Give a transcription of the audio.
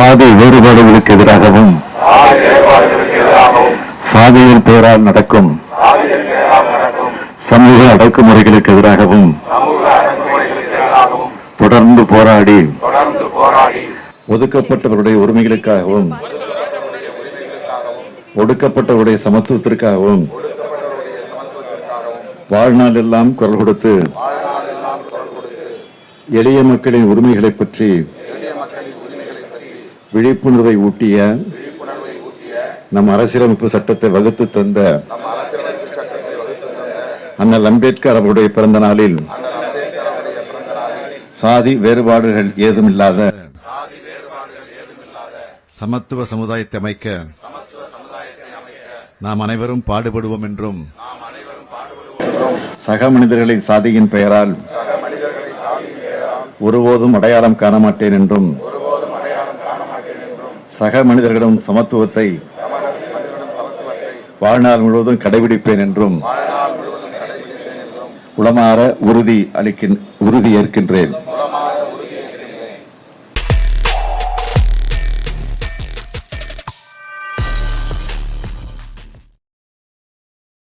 சாதி வேறுபாடுகளுக்கு எதிராகவும் சாதியின் பெயரால் நடக்கும் சமூக அடக்குமுறைகளுக்கு எதிராகவும் தொடர்ந்து போராடி ஒதுக்கப்பட்டவருடைய உரிமைகளுக்காகவும் ஒடுக்கப்பட்டவருடைய சமத்துவத்திற்காகவும் வாழ்நாள் எல்லாம் குரல் கொடுத்து எளிய மக்களின் உரிமைகளை பற்றி விழிப்புணர்வை ஊட்டிய நம் அரசியலமைப்பு சட்டத்தை வகுத்து தந்த அண்ணல் அம்பேத்கர் அவருடைய பிறந்த நாளில் சாதி வேறுபாடுகள் ஏதுமில்லாத சமத்துவ சமுதாயத்தை அமைக்க நாம் அனைவரும் பாடுபடுவோம் என்றும் சக மனிதர்களின் சாதியின் பெயரால் ஒருபோதும் அடையாளம் காண மாட்டேன் என்றும் சக மனிதர்களிடம் சமத்துவத்தை வாழ்நாள் முழுவதும் கடைபிடிப்பேன் என்றும் உளமாற உறுதி அளிக்கின் உறுதி ஏற்கின்றேன்.